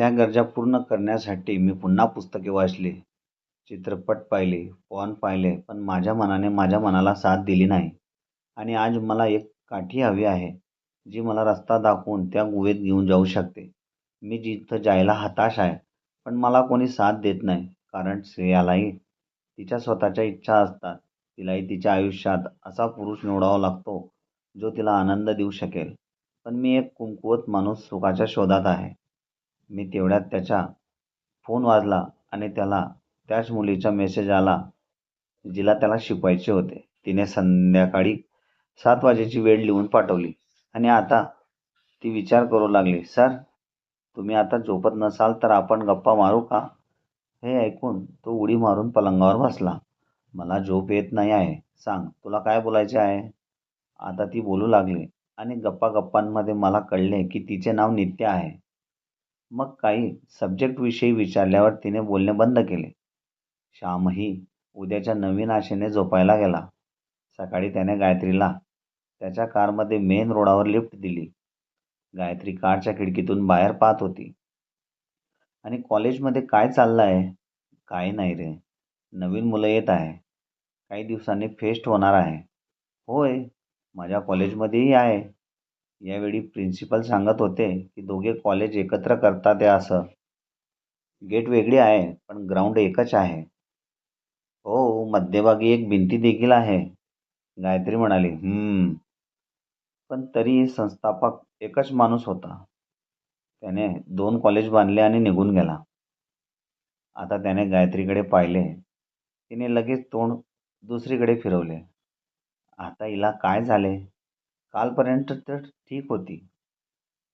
त्या गरजा पूर्ण करण्यासाठी मी पुन्हा पुस्तके वाचली चित्रपट पाहिले पॉन पाहिले पण माझ्या मनाने माझ्या मनाला साथ दिली नाही. आणि आज मला एक काठी हवी आहे जी मला रस्ता दाखवून त्या गुहेत घेऊन जाऊ शकते. मी जिथं जायला हताश आहे पण मला कोणी साथ देत नाही कारण श्रेयालाही तिच्या स्वतःच्या इच्छा असतात. तिलाही तिच्या आयुष्यात असा पुरुष निवडावा लागतो जो तिला आनंद देऊ शकेल. पण मी एक कुमकुवत माणूस सुखाच्या शोधात आहे. मी तेवढ्यात त्याचा फोन वाजला आणि त्याला त्याच मुलीचा मेसेज आला जिला त्याला शिकवायचे होते. तिने संध्याकाळी सात वाजेची वेळ लिहून पाठवली. आणि आता ती विचार करू लागली सर तुम्ही आता झोपत नसाल तर आपण गप्पा मारू का? हे ऐकून तो उडी मारून पलंगावर बसला. मला झोप येत नाही आहे. सांग तुला काय बोलायचे आहे? आता ती बोलू लागली आणि गप्पा गप्पांमध्ये मला कळले की तिचे नाव नित्य आहे. मग काही सब्जेक्टविषयी विचारल्यावर तिने बोलणे बंद केले. श्यामही उद्याच्या नवीन आशेने झोपायला गेला. सकाळी त्याने गायत्रीला त्याच्या कारमध्ये मेन रोडावर लिफ्ट दिली. गायत्री कारच्या खिडकीतून बाहेर पाहत होती. आणि कॉलेजमध्ये काय चाललं आहे काही नाही रे. नवीन मुलं येत आहे. काही दिवसांनी फेस्ट होणार आहे. होय. माझ्या कॉलेजमध्येही आहे. यावेळी प्रिन्सिपल सांगत होते की दोघे कॉलेज एकत्र करतात आहे असं. गेट वेगळी आहे पण ग्राउंड एकच आहे. हो मध्यभागी एक भिंती देखील आहे. गायत्री म्हणाली पण तरी संस्थापक एकच माणूस होता. त्याने दोन कॉलेज बांधले आणि निघून गेला. आता त्याने गायत्रीकडे पाहिले. तिने लगेच तोंड दुसरीकडे फिरवले. आता हिला काय झाले? कालपर्यंत तर ठीक होती.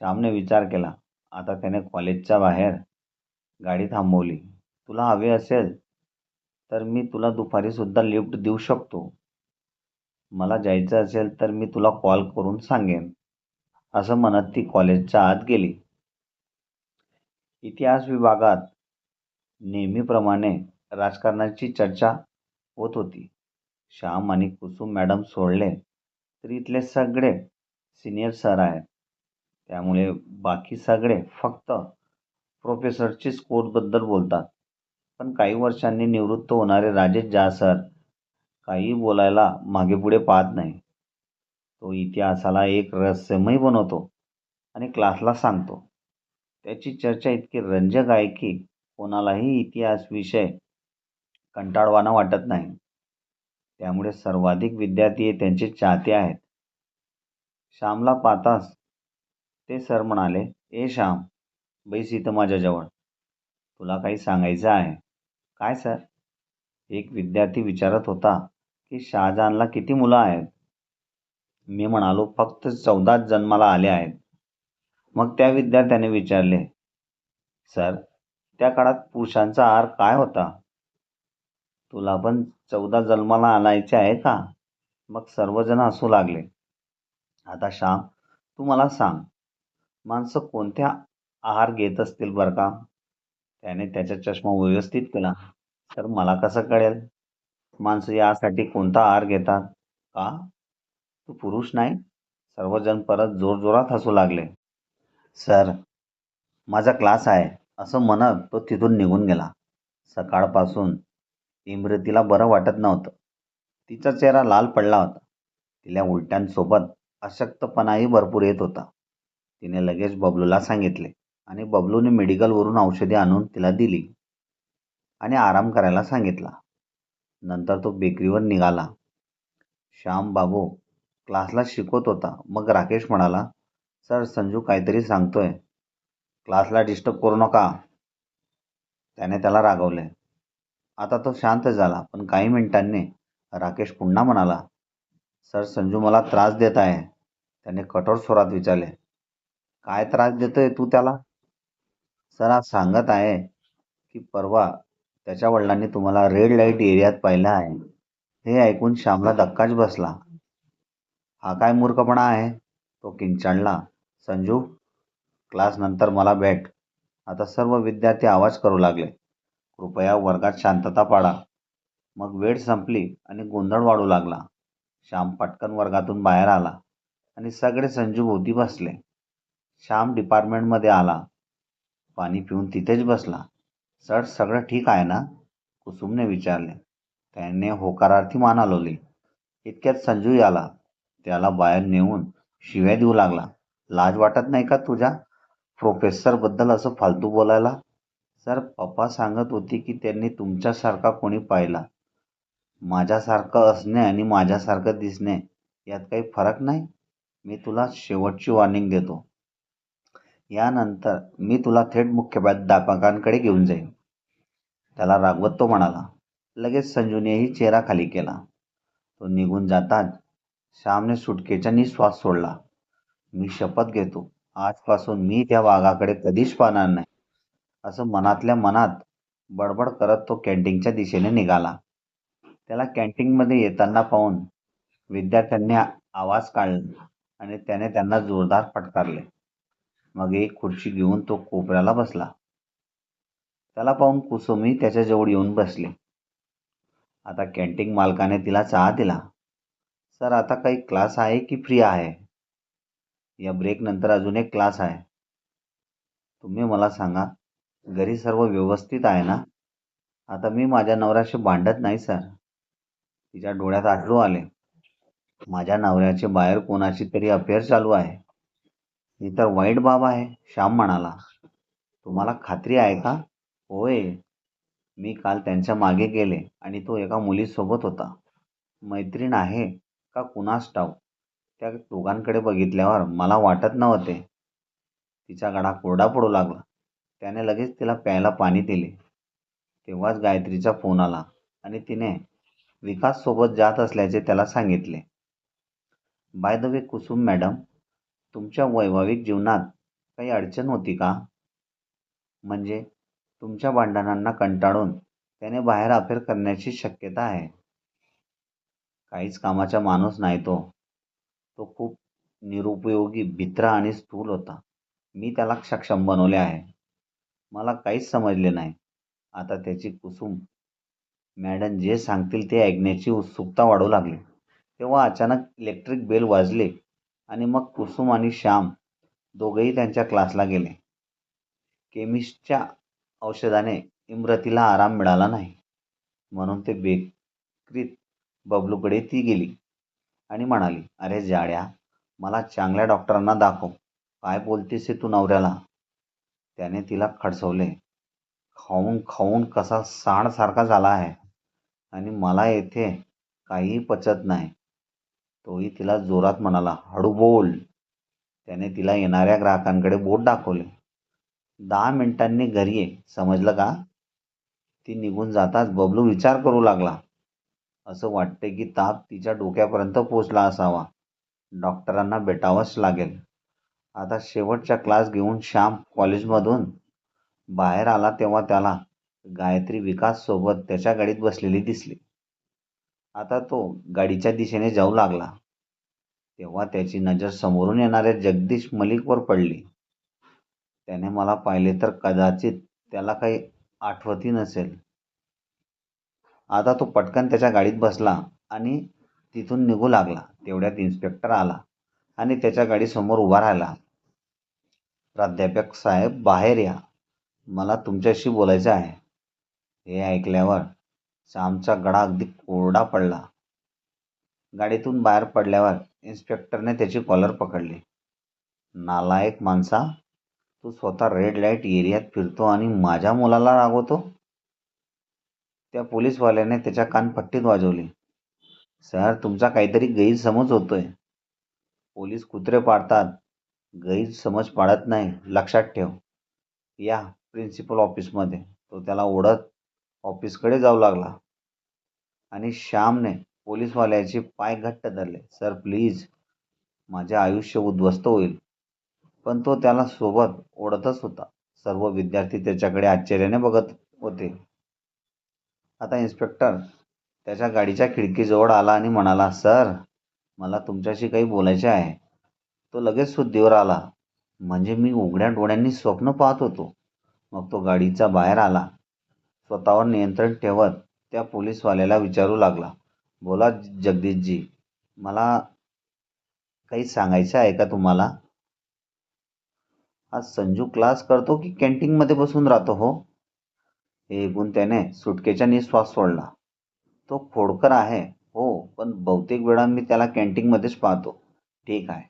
श्यामने विचार केला आता त्याने कॉलेजच्या बाहेर गाडी थांबवली. तुला हवे असेल तर मी तुला दुपारीसुद्धा लिफ्ट देऊ शकतो. मला जायचं असेल तर मी तुला कॉल करून सांगेन असं म्हणत ती कॉलेजच्या आत गेली. इतिहास विभागात नेहमीप्रमाणे राजकारणाची चर्चा होत होती. श्याम आणि कुसुम मॅडम सोडले. तर इथले सगळे सिनियर सर आहेत. त्यामुळे बाकी सगळे फक्त प्रोफेसरचीच स्कोरबद्दल बोलतात. पण काही वर्षांनी निवृत्त होणारे राजेश झा सर काही बोलायला मागेपुढे पाहत नाही. तो इतिहासाला एक रहस्यमय बनवतो आणि क्लासला सांगतो. त्याची चर्चा इतकी रंजक आहे की कोणालाही इतिहास विषय कंटाळवाणा वाटत नाही. त्यामुळे सर्वाधिक विद्यार्थी हे त्यांचे चाहते आहेत. श्यामला पाहताच ते सर म्हणाले ए श्याम बैस इथं माझ्याजवळ तुला काही सांगायचं आहे. काय सर एक विद्यार्थी विचारत होता की शहाजहानला किती मुलं आहेत? मी म्हणालो फक्त चौदाच जन्माला आले आहेत. मग त्या विद्यार्थ्याने विचारले सर त्या काळात पुरुषांचा आहार काय होता? तुला पण चौदा जन्माला आणायचे आहे का? मग सर्वजण हसू लागले. आता श्याम तू मला सांग माणसं कोणत्या आहार घेत असतील बरं का? त्याने त्याचा चष्मा व्यवस्थित केला. तर मला कसं कळेल? माणसं यासाठी कोणता आहार घेतात? का? तू पुरुष नाही? सर्वजण परत जोरजोरात हसू लागले. सर माझा क्लास आहे. असं म्हणत तो तिथून निघून गेला. सकाळपासून इमरतीला बरं वाटत नव्हतं. तिचा चेहरा लाल पडला होता. तिला उलट्यांसोबत अशक्तपणाही भरपूर येत होता. तिने लगेच बबलूला सांगितले आणि बबलूने मेडिकलवरून औषधे आणून तिला दिली आणि आराम करायला सांगितला. नंतर तो बेकरीवर निघाला. श्याम बाबू क्लासला शिकवत होता. मग राकेश म्हणाला सर संजू काहीतरी सांगतोय. क्लासला डिस्टर्ब करू नका. त्याने त्याला रागवले. आता तो शांत झाला पण काही मिनिटांनी राकेश पुन्हा म्हणाला सर संजू मला त्रास देत आहे. त्याने कठोर स्वरात विचारले काय त्रास देतोय तू त्याला? सर आज सांगत आहे की परवा त्याच्या वडिलांनी तुम्हाला रेड लाइट एरियात पाहिलं आहे. हे ऐकून श्यामला धक्काच बसला. हा काय मूर्खपणा आहे? तो किंचाळला संजू क्लास नंतर मला भेट. आता सर्व विद्यार्थी आवाज करू लागले. कृपया वर्गात शांतता पाळा मग वेळ संपली आणि गोंधळ वाढू लागला. श्याम पटकन वर्गातून बाहेर आला आणि सगळे संजूभोवती बसले. श्याम डिपार्टमेंटमध्ये आला. पाणी पिऊन तिथेच बसला. सर सगळं ठीक आहे ना? कुसुमने विचारले. त्याने होकारार्थी मान हलवली. इतक्यात संजूही आला. त्याला बाहेर नेऊन शिव्या देऊ लागला. लाज वाटत नाही का तुझ्या? प्रोफेसरबद्दल असं फालतू बोलायला? सर पप्पा सांगत होती की त्यांनी तुमच्यासारखा कोणी पाहिला. माझ्यासारखं असणे आणि माझ्यासारखं दिसणे यात काही फरक नाही. मी तुला शेवटची वॉर्निंग देतो. यानंतर मी तुला थेट मुख्याध्यापकांकडे घेऊन जाईन. त्याला रागवत तो म्हणाला. लगेच संजूनेही चेहरा खाली केला. तो निघून जाताच श्यामने सुटकेचा निश्वास सोडला. मी शपथ घेतो. आजपासून मी त्या वाघाकडे कधीच पाहणार नाही. असं मनातल्या मनात बडबड करत तो कॅन्टीनच्या दिशेने निघाला. त्याला कॅन्टीनमध्ये येताना पाहून विद्यार्थ्यांनी आवाज काढला आणि त्याने त्यांना जोरदार फटकारले. मग एक खुर्ची घेऊन तो कोपऱ्याला बसला. त्याला पाहून कुसुमी त्याच्याजवळ येऊन बसली. आता कॅन्टीन मालकाने तिला चहा दिला. सर आता काही क्लास आहे की फ्री आहे? या ब्रेकनंतर अजून एक क्लास आहे. तुम्ही मला सांगा घरी सर्व व्यवस्थित आहे ना? आता मी माझ्या नवऱ्याशी भांडत नाही सर तिच्या डोळ्यात अश्रू आले. माझ्या नवऱ्याचे बाहेर कोणाची तरी अफेअर चालू आहे. ही तर वाईट बाब आहे श्याम म्हणाला. तुम्हाला खात्री आहे का? होय. मी काल त्यांच्या मागे गेले आणि तो एका मुलीसोबत होता. मैत्रीण आहे का कुणास टाव त्या दोघांकडे बघितल्यावर मला वाटत नव्हते. तिचा गडा कोरडा पडू लागला. त्याने लगेच तिला प्यायला पाणी दिले. तेव्हाच गायत्रीचा फोन आला आणि तिने विकाससोबत जात असल्याचे त्याला सांगितले. By the way Kusum madam तुमच्या वैवाहिक जीवनात काही अडचण होती का? म्हणजे तुमच्या भांडणांना कंटाळून त्याने बाहेर अफेअर करण्याची शक्यता आहे. काहीच कामाचा माणूस नाही तो. तो खूप निरुपयोगी भित्रा आणि स्थूल होता. मी त्याला सक्षम बनवले आहे. मला काहीच समजले नाही. आता त्याची कुसुम मॅडम जे सांगतील ते ऐकण्याची उत्सुकता वाढू लागली. तेव्हा अचानक इलेक्ट्रिक बेल वाजले आणि मग कुसुम आणि श्याम दोघेही त्यांच्या क्लासला गेले. केमिस्टच्या औषधाने इम्रतीला आराम मिळाला नाही. म्हणून ते बेकरीत बबलूकडे ती गेली आणि म्हणाली अरे जाड्या मला चांगल्या डॉक्टरांना दाखव. काय बोलतेस तू नवऱ्याला? त्याने तिला खडसवले खाऊन खाऊन कसा सांडसारखा झाला आहे. आणि मला येथे काहीही पचत नाही. तोही तिला जोरात म्हणाला हळू बोल. त्याने तिला येणाऱ्या ग्राहकांकडे बोट दाखवले. दहा मिनिटांनी घरी ये. समजलं का? ती निघून जाताच बबलू विचार करू लागला. असं वाटते की ताप तिच्या डोक्यापर्यंत पोचला असावा. डॉक्टरांना भेटावंच लागेल. आता शेवटचा क्लास घेऊन श्याम कॉलेजमधून बाहेर आला तेव्हा त्याला गायत्री विकाससोबत त्याच्या गाडीत बसलेली दिसली. आता तो गाडीच्या दिशेने जाऊ लागला. तेव्हा त्याची नजर समोरून येणाऱ्या जगदीश मलिकवर पडली. त्याने मला पाहिले तर कदाचित त्याला काही आठवती नसेल. आता तो पटकन त्याच्या गाडीत बसला आणि तिथून निघू लागला. तेवढ्यात इन्स्पेक्टर आला. आणि त्याच्या गाडीसमोर उभा राहिला. प्राध्यापक साहेब बाहेर या. मला तुमच्याशी बोलायचं आहे. हे ऐकल्यावर श्यामचा गळा अगदी कोरडा पडला. गाडीतून बाहेर पडल्यावर इन्स्पेक्टरने त्याची कॉलर पकडली. नालायक माणसा तू स्वतः रेड लाइट एरियात फिरतो आणि माझ्या मुलाला रागवतो? त्या पोलीसवाल्याने त्याच्या कानपट्टीत वाजवली. सर तुमचा काहीतरी गैरसमज होतोय. पोलीस कुत्रे पाळतात गैरसमज पाडत नाही. लक्षात ठेव. या प्रिन्सिपल ऑफिसमध्ये तो त्याला ओढत ऑफिसकडे जाऊ लागला. आणि श्यामने पोलीसवाल्याचे पाय घट्ट धरले. सर प्लीज माझे आयुष्य उद्ध्वस्त होईल. पण तो त्याला सोबत ओढतच होता. सर्व विद्यार्थी त्याच्याकडे आश्चर्याने बघत होते. आता इन्स्पेक्टर त्याच्या गाडीच्या खिडकीजवळ आला आणि म्हणाला सर मला तुमच्याशी काही बोलायचे आहे. तो लगेच शुद्धीवर आला. म्हणजे मी उघड्या डोळ्यांनी स्वप्न पाहत होतो. मग तो गाडीचा बाहेर आला. स्वतःवर नियंत्रण ठेवत त्या पोलीसवाल्याला विचारू लागला. बोला जगदीशजी मला काही सांगायचं आहे का तुम्हाला? आज संजू क्लास करतो की कॅन्टीनमध्ये बसून राहतो हो? हे ऐकून त्याने सुटकेचा निश्वास सोडला. तो खोडकर आहे. हो पण बहुतेक वेळा मी त्याला कॅन्टीनमध्येच पाहतो. ठीक आहे.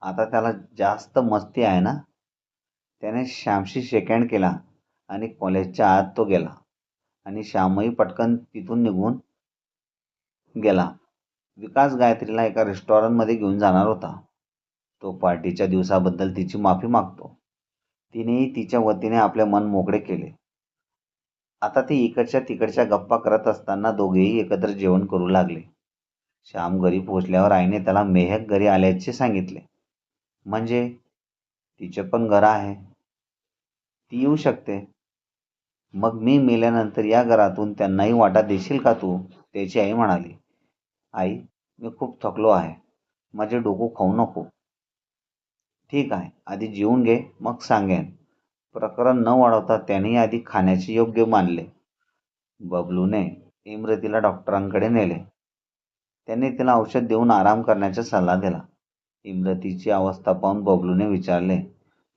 आता त्याला जास्त मस्ती आहे ना? त्याने श्यामशी शेकहँड केला आणि कॉलेजच्या आत तो गेला. आणि श्यामही पटकन तिथून निघून गेला. विकास गायत्रीला एका रेस्टॉरंटमध्ये घेऊन जाणार होता. तो पार्टीच्या दिवसाबद्दल तिची माफी मागतो. तिनेही तिच्या वतीने आपले मन मोकळे केले. आता ते इकडच्या तिकडच्या गप्पा करत असताना दोघेही एकत्र जेवण करू लागले. श्याम घरी पोचल्यावर आईने त्याला मेहक घरी आल्याचे सांगितले. म्हणजे? तिचे पण घर आहे. ती येऊ शकते. मग मी मेल्यानंतर या घरातून त्यांनाही वाटा देशील का तू? त्याची आई म्हणाली. आई मी खूप थकलो आहे. माझे डोकं खाऊ नको. ठीक आहे आधी जेवून घे मग सांगेन. प्रकरण न वाढवता त्यानेही आधी खाण्याचे योग्य मानले. बबलूने इमरतीला डॉक्टरांकडे नेले. त्यांनी तिला औषध देऊन आराम करण्याचा सल्ला दिला. इमरतीची अवस्था पाहून बबलूने विचारले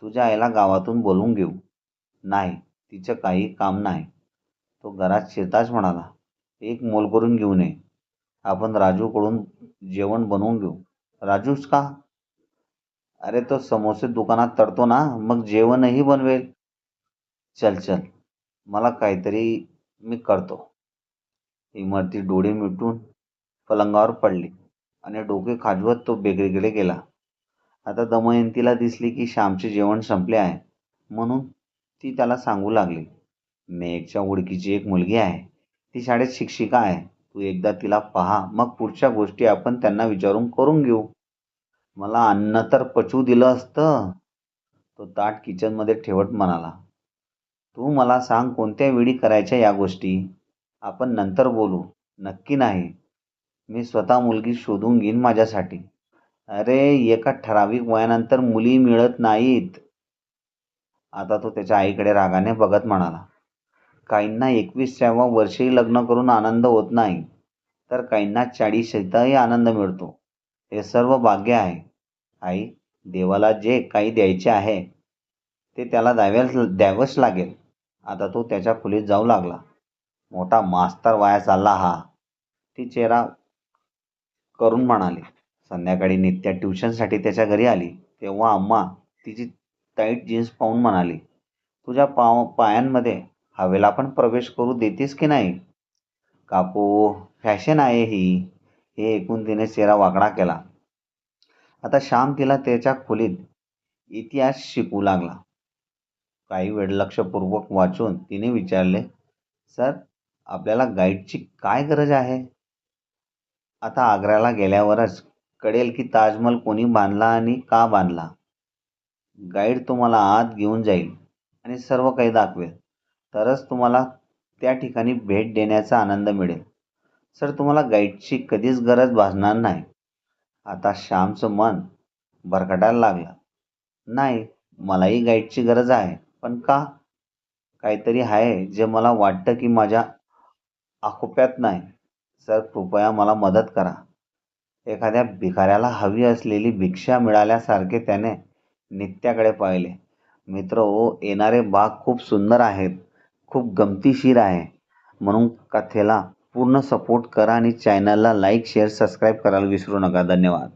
तुझ्या आईला गावातून बोलवून घेऊ. नाही तिचं काही काम नाही. तो घरात शिरताच म्हणाला एक मोल करून घेऊ नये आपण राजूकडून जेवण बनवून घेऊ. राजूच का? अरे तो समोसे दुकानात तळतो ना मग जेवणही बनवेल. चल चल. मला काहीतरी मी करतो. इमरती डोळे मिटून पलंगावर पडली आणि डोके खाजवत तो बेकरीकडे गेला. आता दमयंतीला दिसली की श्यामचे जेवण संपले आहे म्हणून ती त्याला सांगू लागली. मेघच्या ओळखीची एक मुलगी आहे. ती शाळेत शिक्षिका आहे. तू एकदा तिला पहा मग पुढच्या गोष्टी आपण त्यांना विचारून करून घेऊ. मला अन्न तर पचवू दिलं असतं. तो ताट किचनमध्ये ठेवत म्हणाला तू मला सांग कोणत्या वेळी करायच्या या गोष्टी? आपण नंतर बोलू. नक्की नाही. मी स्वतः मुलगी शोधून घेईन माझ्यासाठी. अरे एका ठराविक वयानंतर मुली मिळत नाहीत. आता तो त्याच्या आईकडे रागाने बघत म्हणाला काहींना एकविसाव्या वर्षी लग्न करून आनंद होत नाही तर काहींना चाळीशीतही आनंद मिळतो. हे सर्व भाग्य आहे. आई देवाला जे काही द्यायचे आहे ते त्याला द्याव्याच द्यावंच लागेल. आता तो त्याच्या खोलीत जाऊ लागला. मोठा मास्तर वाया चालला हा. ती चेहरा करून म्हणाली संध्याकाळी नित्या ट्युशनसाठी त्याच्या घरी आली. तेव्हा अम्मा तिची टाईट जीन्स पाहून म्हणाली तुझ्या पाव पायांमध्ये हवेला पण प्रवेश करू देतेस की नाही? काकू फॅशन आहे ही. हे ऐकून तिने चेहरा वाकडा केला. आता श्याम तिला त्याच्या खोलीत इतिहास शिकू लागला. काही वेळ लक्षपूर्वक वाचून तिने विचारले सर आपल्याला गाईडची काय गरज आहे? आता आग्र्याला गेल्यावरच कळेल की ताजमहल कोणी बांधला आणि का बांधला. गाईड तुम्हाला आत घेऊन जाईल आणि सर्व काही दाखवेल. तरच तुम्हाला त्या ठिकाणी भेट देण्याचा आनंद मिळेल. सर तुम्हाला गाईडची कधीच गरज भासणार नाही. आता श्यामचं मन भरकटायला लागलं. नाही मलाही गाईडची गरज आहे. पण का? काहीतरी आहे जे मला वाटतं की माझ्या आखोप्यात नाही. सर कृपया मला मदत करा. एखाद्या भिकाऱ्याला हवी असलेली भिक्षा मिळाल्यासारखे त्याने नित्याकडे पाहिले. मित्र ओ येणारे भाग खूप सुंदर आहेत. खूप गमतीशीर आहे. म्हणून कथेला पूर्ण सपोर्ट करा आणि चॅनलला लाईक शेअर सबस्क्राईब करायला विसरू नका. धन्यवाद.